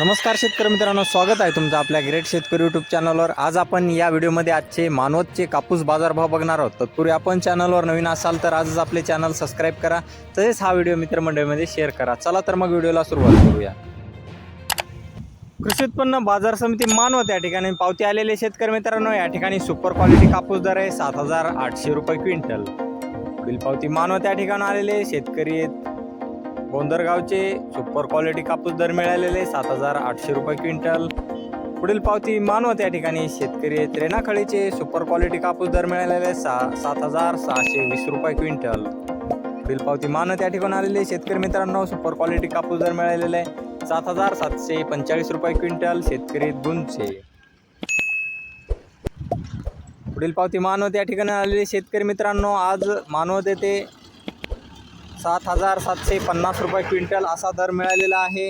नमस्कार शेतकरी मित्रांनो स्वागत आहे तुमचं आपल्या ग्रेट शेतकरी यूट्यूब चॅनलवर आज आपण या व्हिडिओमध्ये आजचे मानवतचे कापूस बाजारभाव बघणार आहोत. तत्पूर्वी आपण चॅनलवर नवीन असाल तर आजच आपले चॅनल सबस्क्राईब करा. तसेच हा व्हिडिओ मित्रमंडळीमध्ये शेअर करा. चला तर मग व्हिडिओला सुरुवात करूया. कृषी उत्पन्न बाजार समिती मानवत या ठिकाणी पावती आलेले शेतकरी मित्रांनो. या ठिकाणी सुपर क्वालिटी कापूस दर आहे सात हजार आठशे रुपये क्विंटल. बिल पावती मानवत या ठिकाणी आलेले शेतकरी आहेत गोंदरगावचे सुपर क्वालिटी कापूस दर मिळालेले सात हजार आठशे रुपये क्विंटल. पुढील पावती मानवत या ठिकाणी शेतकरी आहेत सुपर क्वालिटी कापूस दर मिळालेले सा सात हजार सहाशे वीस रुपये क्विंटल. पुढील पावती मानवत या ठिकाणी आलेले शेतकरी मित्रांनो सुपर क्वालिटी कापूस दर मिळालेले सात हजार सातशे पंचेचाळीस रुपये क्विंटल शेतकरी दोनशे. पुढील पावती मानवत या ठिकाणी आलेले शेतकरी मित्रांनो आज मानवत येथे सात हजार सातशे पन्नास रुपये क्विंटल असा दर मिळालेला आहे.